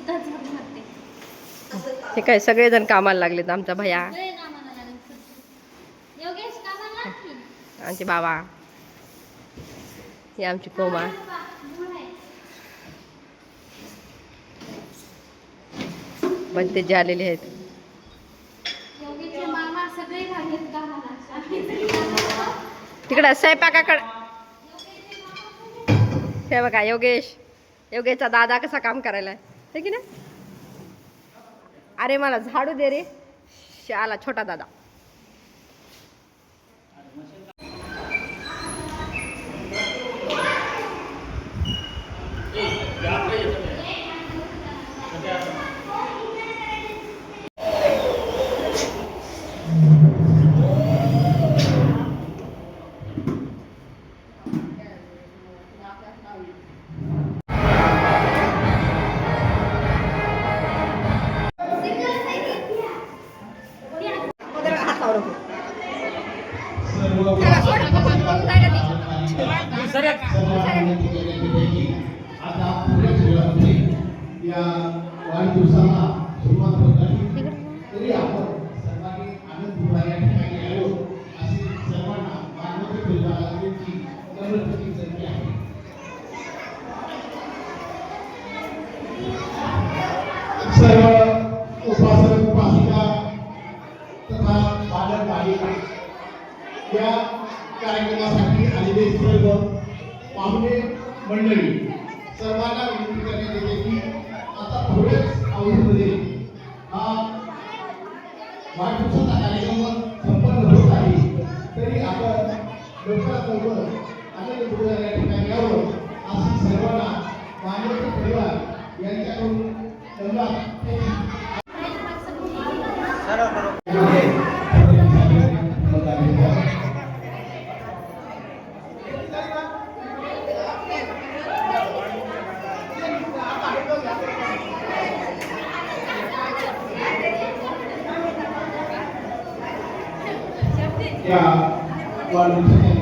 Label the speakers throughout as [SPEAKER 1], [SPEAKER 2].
[SPEAKER 1] सुद्धा झोप मारते
[SPEAKER 2] हे काय सगळेजण कामाला लागलेत आमचा भया.
[SPEAKER 1] सगळे कामाला लागले. योगेश कामाला लाग की.
[SPEAKER 2] आमचे बाबा. हे आमची कोमा
[SPEAKER 1] आहे.
[SPEAKER 2] बनते जे आलेले आहेत.
[SPEAKER 1] योगेशचे मामा सगळे लागलेत कामाला. आम्ही तरी कामाला.
[SPEAKER 2] तिकडं स्वयंपाकाकडं. हे बघा योगेश. योगेशचा दादा कसा काम करायला आहे की नाही? अरे मला झाडू दे रे. आला छोटा दादा.
[SPEAKER 3] या वाढदिवसाला पाहुणे मंडळी सर्वांना विनंती करण्यात येते की आता थोड्याच अवधीमध्ये हा वाढदिवसाचा कार्यक्रम संपन्न होत आहे. तरी आपण लवकरात लवकर आनंद या ठिकाणी यावं अशी सर्वांना मानवते परिवार यांच्याकडून धन्यवाद. सर्व या वाढदिवसाच्या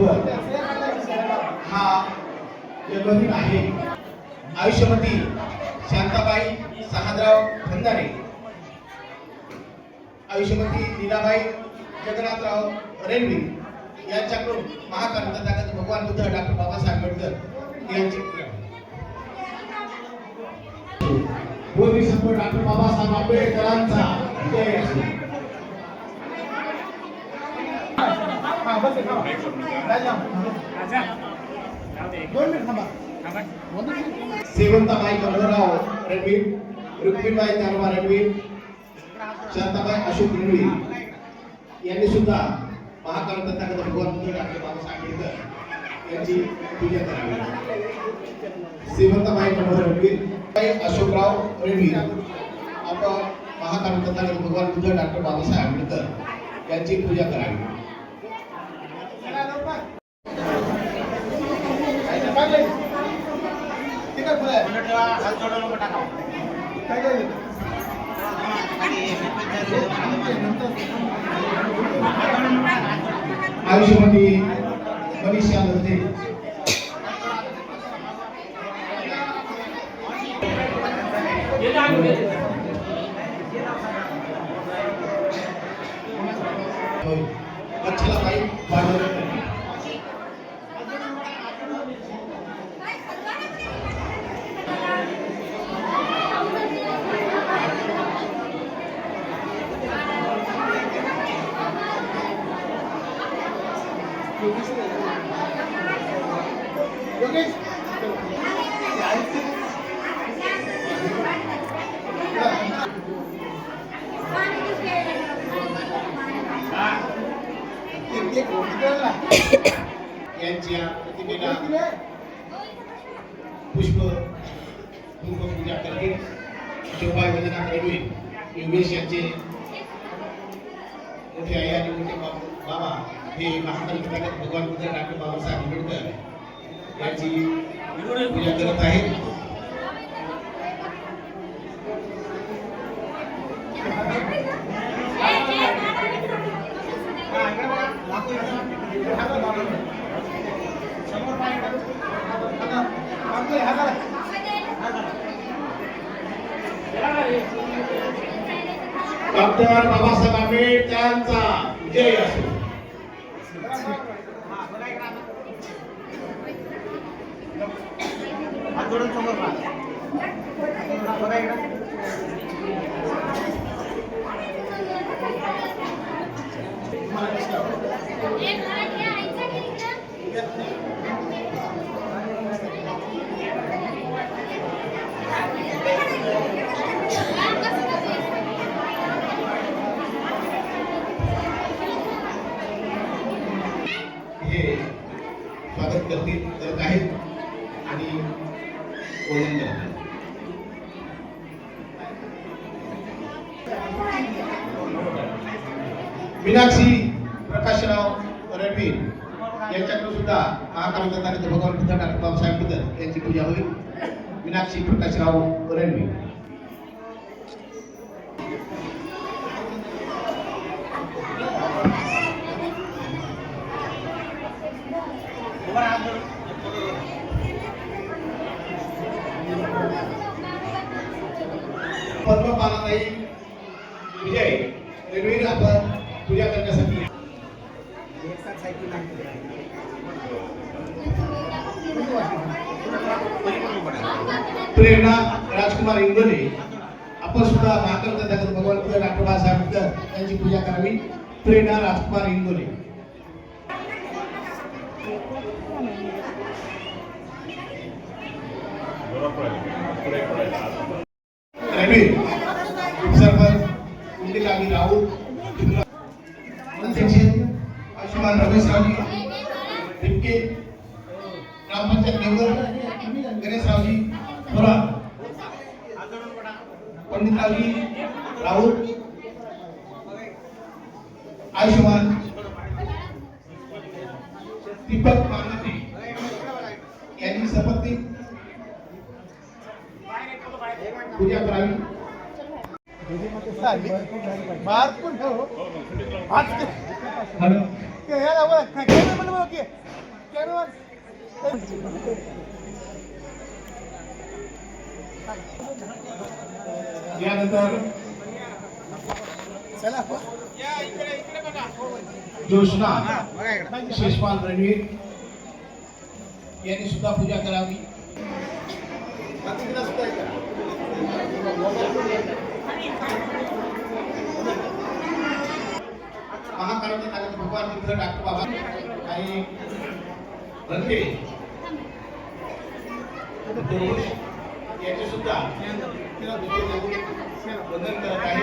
[SPEAKER 3] बरोबर. हा जन्मदिन आहे. आयुष्यमती शांताबाई सहादराव खंदारे आयुष्यमती लीलाबाई जगन्नाथराव रेल्वे यांच्याकडून महाक्रांतीकारक भगवान बुद्ध डॉक्टर बाबासाहेब आंबेडकर यांची बोधिसत्व डॉक्टर बाबासाहेब आंबेडकरांचा. जय असो सेवंताबाई मनोहरराव रणवीर रुक्मिणबाई तारवा रणवीर शांताबाई अशोक रणवीर यांनी सुद्धा महाकाल तथागत भगवान बुद्ध डॉक्टर बाबासाहेब आंबेडकर यांची पूजा करावी. सेवंताबाई मनोहर रणवीर बाई अशोकराव रणवीर आपण महाकाल तथागत भगवान बुद्ध डॉक्टर बाबासाहेब आंबेडकर यांची पूजा करावी. आयुष्यमध्ये मनीषा दत्ते होय. पुष्प कुंभ पूजा करतील शोभा वैद्यनाथ रेल्वे योगेश यांचे मोठे आई आणि मोठे बाबा हे महाकाल भगवान बुद्ध डॉक्टर बाबासाहेब आंबेडकर यांची पूजा करत आहेत. डॉक्टर बाबासाहेब आंबेडकरांचा जय असो. स्वागत करतील करत आहेत आणि वजन करतील मीनाक्षी प्रकाशराव रणवीर यांच्याकडून सुद्धा महाकाल तथागत भगवान बुद्ध डॉक्टर बाबासाहेब बुद्ध यांची पूजा होईल. Meenakshi Prakashrao Ranveer Thank you. पद्मपालाताई विजय रणवीर आपण पूजा करण्यासाठी. प्रेरणा राजकुमार इंगोले. आपण सुद्धा महाकाल तथागत भगवान बुद्ध डॉक्टर बाबासाहेब आंबेडकर यांची पूजा करावी. प्रेरणा राजकुमार इंगोले. रणवीर उपसरपंच कुंडलिकानी आयुष्यमान टिपके ग्रामपंचायत मेंबर गणेशरावजी आयुष्यमान पूजा करावी हॅलो। जोशना शेषपाल रणवीर यांनी सुद्धा पूजा करावी महाकारुण्य नागरिक भगवान मित्र डॉक्टर बाबा आणि रंगे जोश यांचे सुद्धा वंदन करत आहे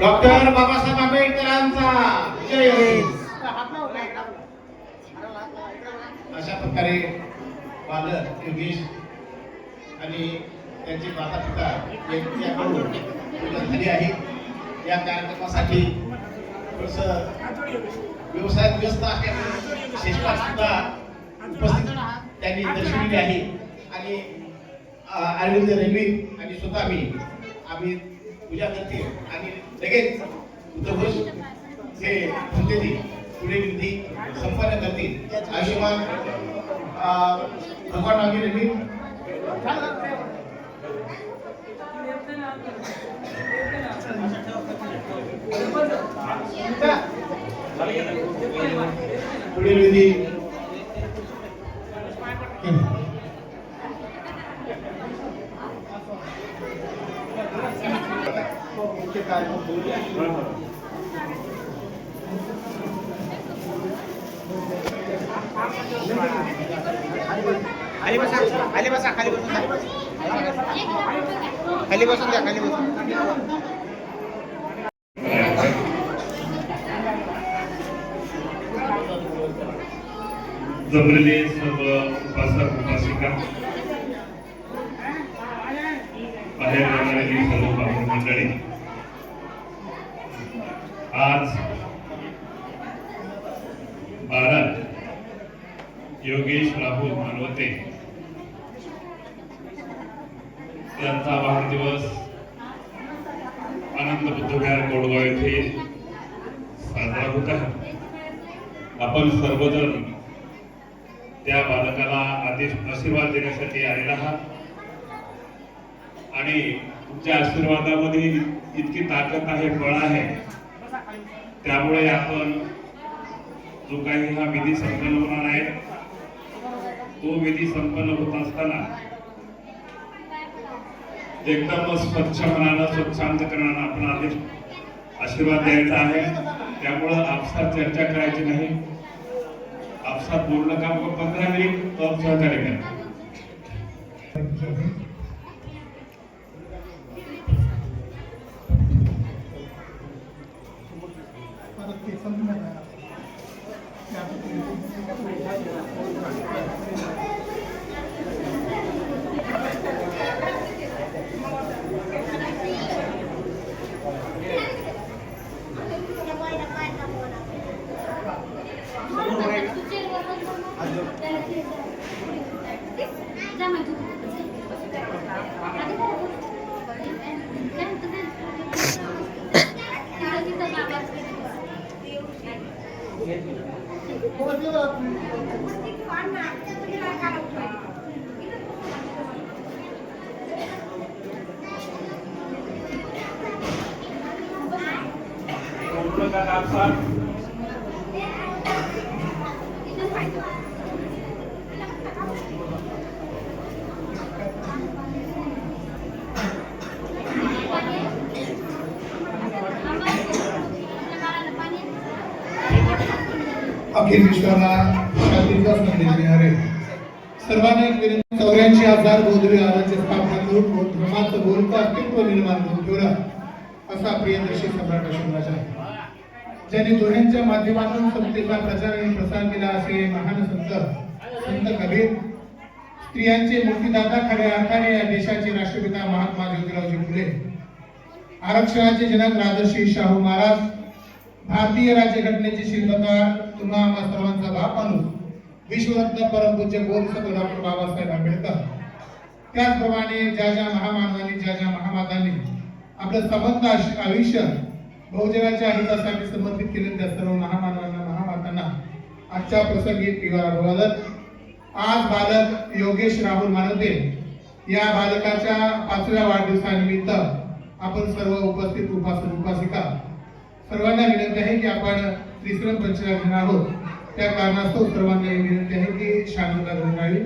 [SPEAKER 3] डॉक्टर बाबासाहेब आंबेडकरांचा जय हो. अशा प्रकारे बालक योगेश आणि त्यांचे माता पिता यांच्याकडून पूजा झाली आहे. या कार्यक्रमासाठी थोडंसं व्यवसायात व्यस्त असल्यामुळे शेषपाल सुद्धा उपस्थित त्यांनी दर्शविली आहे. आणि अरविंद रेल्वे आणि स्वतः मी आम्ही पूजा करते. आणि लगेच उद्धवघोष हे म्हणते पुढे विधी संपन्न करतील. आयुष्यमान भगवान आम्ही railway पुढील विधी मुख्य कार्यक्रम बोलूया.
[SPEAKER 4] खाली बसा खाली बसा खाली बसून द्या खाली बसून द्या खाली बसून
[SPEAKER 5] जमलेले सर्व उपासक उपासिका. बाहेर राहणारी सर्व पाहुण मंडळी. आज भारत योगेश राहुल मानवते त्यांचा वाढदिवस आनंद बुद्धविहार कोडगाव येथे साजरा होत आहे. आपण सर्वजण त्या बालकाला आदेश आशीर्वाद देण्यासाठी आलेला आहात. आणि तुमच्या आशीर्वादामध्ये इतकी ताकद आहे बळ आहे. त्यामुळे आपण जो काही हा विधी संपन्न होणार आहे तो विधी संपन्न होत असताना एकदम स्वच्छ मनानं स्वच्छांतकरणानं आपण आदेश आशीर्वाद द्यायचा आहे. त्यामुळं आपसात चर्चा करायची नाही. आपसात बोलणं काम पंधरा मिनिट तो सहकार्य करा.
[SPEAKER 1] 我这个。我这个完，这个就来干了。
[SPEAKER 6] अखिल विश्वाला शांतीचा संदेश देणारे. सर्वांना एक विनंती चौऱ्याऐंशी हजार गोधवी आराची स्थापना करून धर्माचं बोलतं अस्तित्व निर्माण करून ठेवलं असा प्रियदर्शी सम्राट अशोक ज्यांनी दोन्हींच्या माध्यमातून समतेचा प्रचार आणि प्रसार केला असे महान संत संत कबीर स्त्रियांचे मुक्तीदाता खऱ्या अर्थाने या देशाचे राष्ट्रपिता महात्मा ज्योतिरावजी फुले आरक्षणाचे जनक राजर्षी शाहू महाराज भारतीय राज्यघटनेची शिल्पकार तुम्हा आम्हा सर्वांचा बाप माणूस. विश्वरत्न परमपूज्य बोधसत्व डॉक्टर बाबासाहेब आंबेडकर. त्याचप्रमाणे ज्या ज्या महामानवांनी ज्या ज्या महामातांनी आपलं संबंध आयुष्य बहुजनाच्या हितासाठी समर्पित केले त्या सर्व महामानवांना महामातांना आजच्या प्रसंगी पिवा अभिवादन. आज बालक योगेश राहुल मानवते या बालकाच्या पाचव्या वाढदिवसानिमित्त आपण सर्व उपस्थित उपास उपासिका सर्वांना विनंती आहे की आपण त्रिश्रम पंचला घेणार आहोत. त्या कारणास्तव सर्वांना ही विनंती आहे की शांतता धरावी